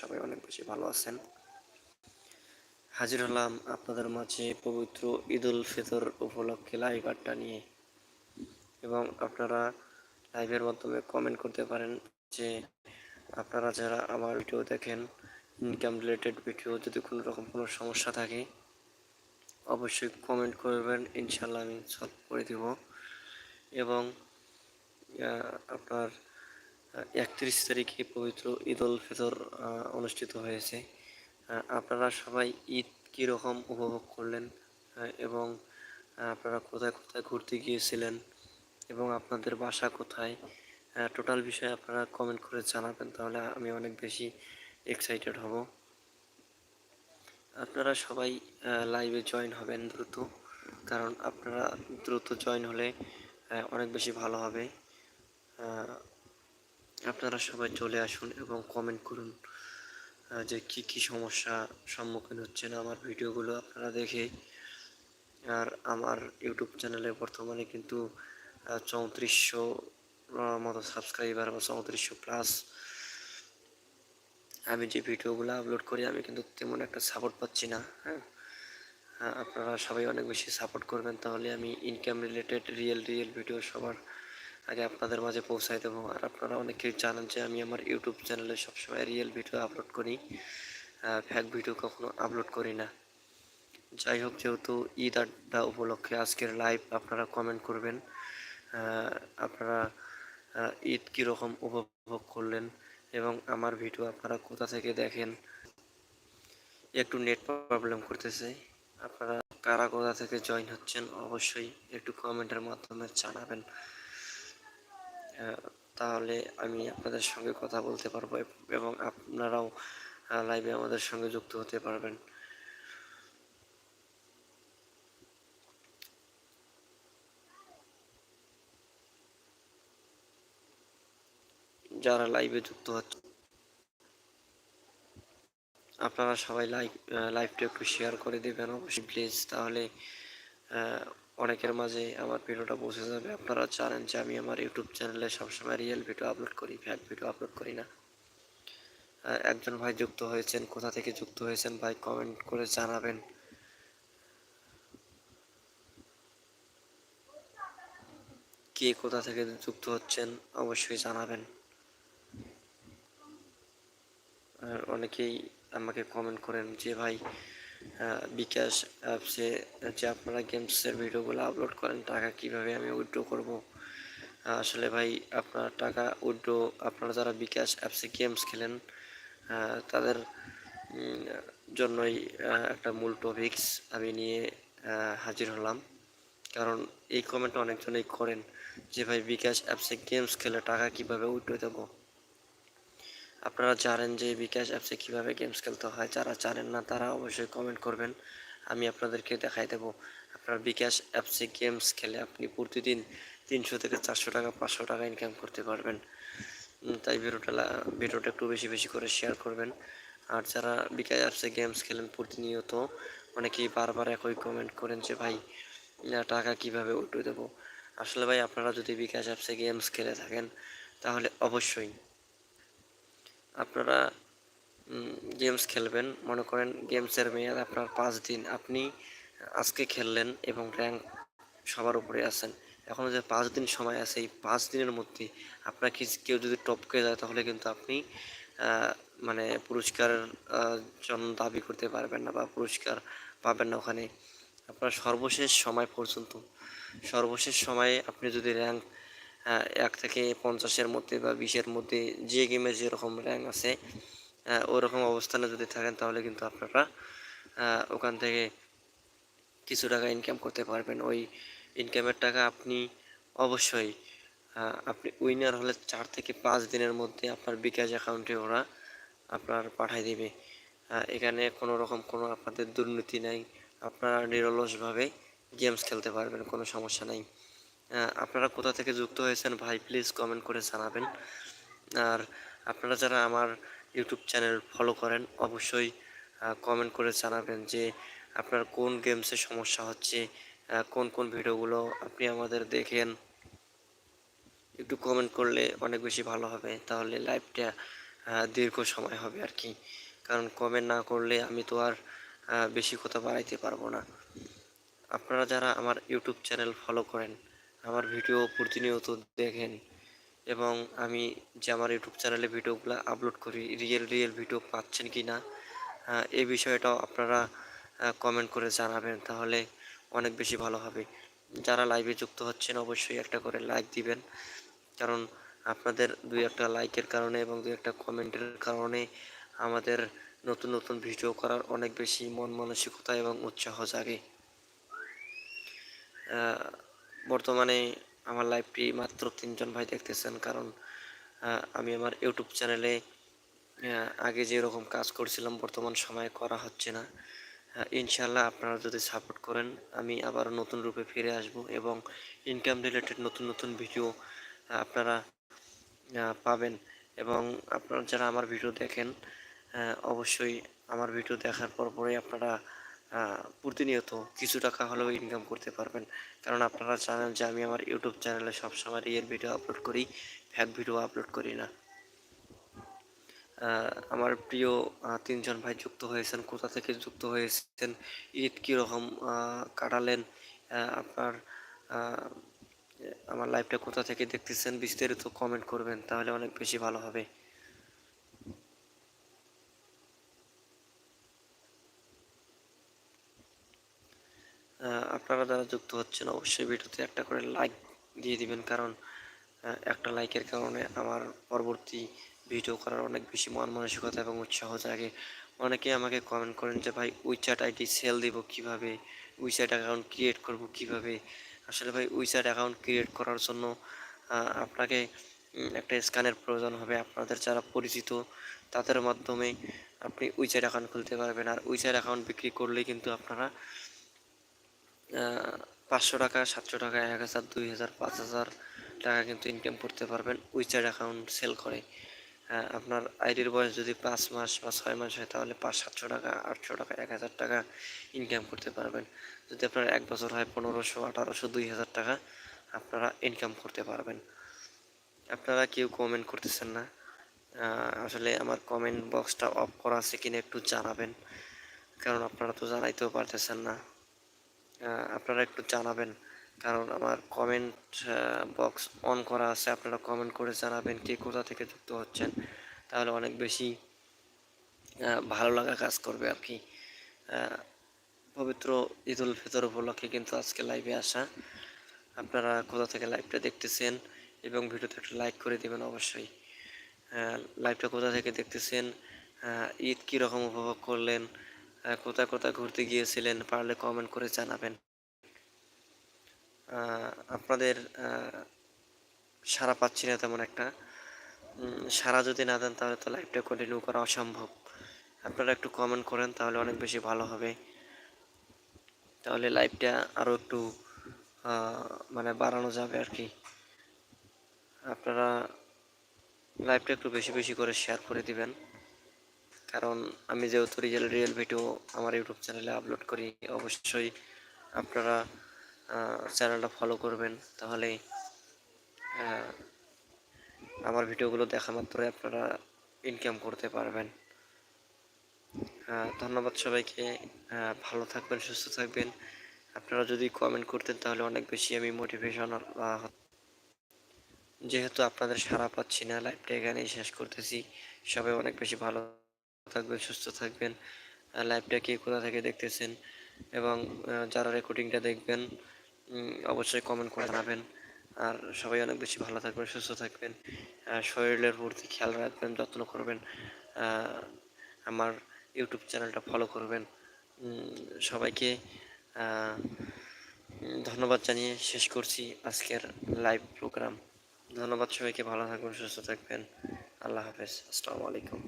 সবাই অনেক বেশি ভালো আছেন। হাজির হলাম আপনাদের মাঝে পবিত্র ঈদ উল ফিতর উপলক্ষে লাইভ আড্ডা নিয়ে। এবং আপনারা লাইভের মাধ্যমে কমেন্ট করতে পারেন যে আপনারা যারা আমার ভিডিও দেখেন ইনকাম রিলেটেড ভিডিও যদি কোনো রকম কোনো সমস্যা থাকে, অবশ্যই কমেন্ট করবেন ইনশাল্লাহ আমি সলভ করে দেব। এবং আপনার একত্রিশ তারিখে পবিত্র ঈদ উল ফিতর অনুষ্ঠিত হয়েছে। আপনারা সবাই ঈদ কীরকম উপভোগ করলেন এবং আপনারা কোথায় কোথায় ঘুরতে গিয়েছিলেন, এবং আপনাদের বাসা কোথায় টোটাল বিষয়ে আপনারা কমেন্ট করে জানাবেন, তাহলে আমি অনেক বেশি এক্সাইটেড হব। আপনারা সবাই লাইভে জয়েন হবেন দ্রুত, কারণ আপনারা দ্রুত জয়েন হলে অনেক বেশি ভালো হবে। আপনারা সবাই চলে আসুন এবং কমেন্ট করুন যে কি কি সমস্যা সম্মুখীন হচ্ছেন আমার ভিডিওগুলো আপনারা দেখে। আর আমার ইউটিউব চ্যানেলে বর্তমানে কিন্তু চৌত্রিশশো মতো সাবস্ক্রাইবার বা চৌত্রিশশো প্লাস আমি যে ভিডিওগুলো আপলোড করি, আমি কিন্তু তেমন একটা সাপোর্ট পাচ্ছি না হ্যাঁ। আপনারা সবাই অনেক বেশি সাপোর্ট করবেন, তাহলে আমি income related real real video সবার আগে আপনাদের মাঝে পৌঁছাই দেবো। আর আপনারা অনেকেই জানেন যে আমি আমার ইউটিউব চ্যানেলে সবসময় রিয়েল ভিডিও আপলোড করি। ফ্যাক ভিডিও কখনো আপলোড করি না। যাই হোক, যেহেতু ঈদ আড্ডা উপলক্ষে আজকের লাইভ আপনারা কমেন্ট করবেন। আপনারা ঈদ কীরকম উপভোগ করলেন এবং আমার ভিডিও আপনারা কোথা থেকে দেখেন? একটু নেট প্রবলেম করতেছে। আপনারা কারা কোথা থেকে জয়েন হচ্ছেন অবশ্যই একটু কমেন্টের মাধ্যমে জানাবেন। তাহলে আমি আপনাদের সঙ্গে কথা বলতে পারব এবং আপনারাও লাইভে আমাদের সঙ্গে যুক্ত হতে পারবেন। যারা লাইভে যুক্ত হচ্ছে, আপনারা সবাই লাইভ লাইভটা একটু শেয়ার করে দেবেন অবশ্যই প্লিজ তাহলে অনেকের মাঝে আমার ভিডিওটা পৌঁছে যাবে। আপনারা জানেন যে আমি আমার ইউটিউব চ্যানেলে সবসময় রিয়েল ভিডিও আপলোড করি ফ্যাক ভিডিও আপলোড করি না। একজন ভাই যুক্ত হয়েছেন, কোথা থেকে যুক্ত হয়েছেন ভাই কমেন্ট করে জানাবেন। কে কোথা থেকে যুক্ত হচ্ছেন অবশ্যই জানাবেন। আর অনেকেই আমাকে কমেন্ট করেন যে ভাই বিকাশ অ্যাপসে যে আপনারা গেমসের ভিডিওগুলো আপলোড করেন, টাকা কীভাবে আমি উইথড্র করব? আসলে ভাই, আপনার টাকা উইথড্র আপনারা যারা বিকাশ অ্যাপসে গেমস খেলেন তাদের জন্যই একটা মূল টপিকস আমি নিয়ে হাজির হলাম। কারণ এই কমেন্ট অনেকজনেই করেন যে, ভাই, বিকাশ অ্যাপসে গেমস খেলে টাকা কীভাবে উইথড্র দেবো? আপনারা জানেন যে বিকাশ অ্যাপসে কীভাবে গেমস খেলতে হয়, যারা জানেন না তারা অবশ্যই কমেন্ট করবেন, আমি আপনাদেরকে দেখাই দেবো। আপনার বিকাশ অ্যাপসে গেমস খেলে আপনি প্রতিদিন তিনশো থেকে চারশো টাকা, পাঁচশো টাকা ইনকাম করতে পারবেন। তাই ভিডিওটা ভিডিওটা একটু বেশি বেশি করে শেয়ার করবেন। আর যারা বিকাশ অ্যাপসে গেমস খেলেন প্রতিনিয়ত, অনেকেই বারবার একই কমেন্ট করেন যে, ভাই টাকা কীভাবে উঠে দেবো? আসলে ভাই, আপনারা যদি বিকাশ অ্যাপসে গেমস খেলে থাকেন, তাহলে অবশ্যই আপনারা গেমস খেলবেন। মনে করেন গেমসের মেয়াদ আপনার পাঁচ দিন। আপনি আজকে খেললেন এবং র্যাঙ্ক সবার উপরে আছেন। এখনও যে পাঁচ দিন সময় আছে এই পাঁচ দিনের মধ্যে আপনার কেউ যদি টপকে যায় তাহলে কিন্তু আপনি মানে পুরস্কারের আহ, জন্য দাবি করতে পারবেন না বা পুরস্কার পাবেন না ওখানে। আপনার সর্বশেষ সময় পর্যন্ত সর্বশেষ সময়ে আপনি যদি র্যাঙ্ক এক থেকে পঞ্চাশের মধ্যে বা বিশের মধ্যে যে গেমে যেরকম র্যাঙ্ক আছে ওরকম অবস্থানে যদি থাকেন তাহলে কিন্তু আপনারা ওখান থেকে কিছু টাকা ইনকাম করতে পারবেন। ওই ইনকামের টাকা আপনি অবশ্যই আপনি উইনার হলে চার থেকে পাঁচ দিনের মধ্যে আপনার বিকাশ অ্যাকাউন্টে ওরা আপনার পাঠাই দেবে। এখানে কোনো রকম কোনো আপনাদের দুর্নীতি নাই। আপনারা নিরলসভাবে গেমস খেলতে পারবেন, কোনো সমস্যা নাই। আপনারা কোথা থেকে যুক্ত হয়েছেন ভাই প্লিজ কমেন্ট করে জানাবেন। আর আপনারা যারা আমার ইউটিউব চ্যানেল ফলো করেন, অবশ্যই কমেন্ট করে জানাবেন যে আপনার কোন গেমসে সমস্যা হচ্ছে কোন কোন ভিডিওগুলো আপনি আমাদের দেখেন। একটু কমেন্ট করলে অনেক বেশি ভালো হবে, তাহলে লাইভটা দীর্ঘ সময় হবে আর কি। কারণ কমেন্ট না করলে আমি তো আর বেশি কথা বাড়াইতে পারব না। আপনারা যারা আমার ইউটিউব চ্যানেল ফলো করেন আমার ভিডিও প্রতিনিয়ত দেখেন এবং আমি যে আমার ইউটিউব চ্যানেলে ভিডিওগুলো আপলোড করি রিয়েল রিয়েল ভিডিও পাচ্ছেন কি না আহ, এই বিষয়টাও আপনারা কমেন্ট করে জানাবেন তাহলে অনেক বেশি ভালো হবে। যারা লাইভে যুক্ত হচ্ছেন অবশ্যই একটা করে লাইক দিবেন। কারণ আপনাদের দুই একটা লাইকের কারণে এবং দুই একটা কমেন্টের কারণে আমাদের নতুন নতুন ভিডিও করার অনেক বেশি মন মানসিকতা এবং উৎসাহ জাগে। বর্তমানে আমার লাইভটি মাত্র তিনজন ভাই দেখতেছেন, কারণ আমি আমার ইউটিউব চ্যানেলে আগে যেরকম কাজ করছিলাম, বর্তমান সময়ে করা হচ্ছে না। ইনশাল্লাহ আপনারা যদি সাপোর্ট করেন, আমি আবার নতুন রূপে ফিরে আসব এবং ইনকাম রিলেটেড নতুন নতুন ভিডিও আপনারা পাবেন। এবং আপনারা যারা আমার ভিডিও দেখেন অবশ্যই আমার ভিডিও দেখার পর পরে আপনারা প্রতিনিয়ত কিছু টাকা হলেও ইনকাম করতে পারবেন। কারণ আপনারা জানেন যে আমি আমার ইউটিউব চ্যানেলে সবসময় রিয়েল ভিডিও আপলোড করি ফ্যাক ভিডিও আপলোড করি না। আমার প্রিয় তিনজন ভাই যুক্ত হয়েছেন, কোথা থেকে যুক্ত হয়েছেন, ঈদ কীরকম কাটালেন আপনার আমার লাইভটা কোথা থেকে দেখতেছেন, বিস্তারিত কমেন্ট করবেন, তাহলে অনেক বেশি ভালো হবে। আপনারা যারা যুক্ত হচ্ছেন, অবশ্যই ভিডিওতে একটা করে লাইক দিয়ে দিবেন। কারণ একটা লাইকের কারণে আমার পরবর্তী ভিডিও করার অনেক বেশি মন মানসিকতা এবং উৎসাহ জাগে। অনেকে আমাকে কমেন্ট করেন যে, ভাই উইচ্যাট আইডি সেল দিব কীভাবে? উইচ্যাট অ্যাকাউন্ট ক্রিয়েট করব কীভাবে? আসলে ভাই উইচ্যাট অ্যাকাউন্ট ক্রিয়েট করার জন্য আপনাকে একটা স্ক্যানের প্রয়োজন হবে। আপনাদের যারা পরিচিত, তাদের মাধ্যমে আপনি উইচ্যাট অ্যাকাউন্ট খুলতে পারবেন। আর উইচ্যাট অ্যাকাউন্ট বিক্রি করলে কিন্তু আপনারা পাঁচশো টাকা, সাতশো টাকা, এক হাজার, দুই হাজার, পাঁচ হাজার টাকা কিন্তু ইনকাম করতে পারবেন। উইচার অ্যাকাউন্ট সেল করে। আপনার আইডির বয়স যদি পাঁচ মাস বা ছয় মাস হয়, তাহলে পাঁচ, সাতশো টাকা, আটশো টাকা, এক হাজার টাকা ইনকাম করতে পারবেন। যদি আপনার এক বছর হয়, পনেরোশো, আঠারোশো, দুই হাজার টাকা আপনারা ইনকাম করতে পারবেন। আপনারা কেউ কমেন্ট করতেছেন না। আসলে আমার কমেন্ট বক্সটা অফ করা আছে কিনা একটু জানাবেন। কারণ আপনারা তো জানাইতেও পারতেছেন না। আপনারা একটু জানাবেন। কারণ আমার কমেন্ট বক্স অন করা আছে। আপনারা কমেন্ট করে জানাবেন কে কোথা থেকে যুক্ত হচ্ছেন। তাহলে অনেক বেশি ভালো লাগা কাজ করবে আর কি। পবিত্র ঈদ উল ফিতর উপলক্ষে কিন্তু আজকে লাইভে আসা। আপনারা কোথা থেকে লাইভটা দেখতেছেন এবং ভিডিওতে একটা লাইক করে দিবেন অবশ্যই। লাইভটা কোথা থেকে দেখতেছেন? ঈদ কীরকম উপভোগ করলেন? কোথায় কোথায় ঘুরতে গিয়েছিলেন পারলে কমেন্ট করে জানাবেন। আপনাদের সাড়া পাচ্ছি না তেমন একটা। সাড়া যদি না দেন তাহলে তো লাইভটা কন্টিনিউ করা অসম্ভব। আপনারা একটু কমেন্ট করেন তাহলে অনেক বেশি ভালো হবে। তাহলে লাইভটা আরও একটু মানে বাড়ানো যাবে আর কি। আপনারা লাইভটা একটু বেশি বেশি করে শেয়ার করে দিবেন। কারণ আমি যেহেতু রিয়েল রিয়েল ভিডিও আমার ইউটিউব চ্যানেলে আপলোড করি, অবশ্যই আপনারা চ্যানেলটা ফলো করবেন। তাহলে আমার ভিডিওগুলো দেখা মাত্রই আপনারা ইনকাম করতে পারবেন। ধন্যবাদ সবাইকে। ভালো থাকবেন, সুস্থ থাকবেন। আপনারা যদি কমেন্ট করতেন তাহলে অনেক বেশি আমি মোটিভেশন যেহেতু আপনাদের সারা পাচ্ছি না লাইভটা এখানেই শেষ করতেছি। সবাই অনেক বেশি ভালো থাকবেন, সুস্থ থাকবেন। লাইভটা কে কোথা থেকে দেখতেছেন এবং যারা রেকর্ডিংটা দেখবেন অবশ্যই কমেন্ট করে জানাবেন। আর সবাই অনেক বেশি ভালো থাকবেন, সুস্থ থাকবেন। শরীরের প্রতি খেয়াল রাখবেন, যত্ন করবেন। আমার ইউটিউব চ্যানেলটা ফলো করবেন। সবাইকে ধন্যবাদ জানিয়ে শেষ করছি আজকের লাইভ প্রোগ্রাম ধন্যবাদ সবাইকে, ভালো থাকবেন, সুস্থ থাকবেন। আল্লাহ হাফেজ। আসসালামু আলাইকুম।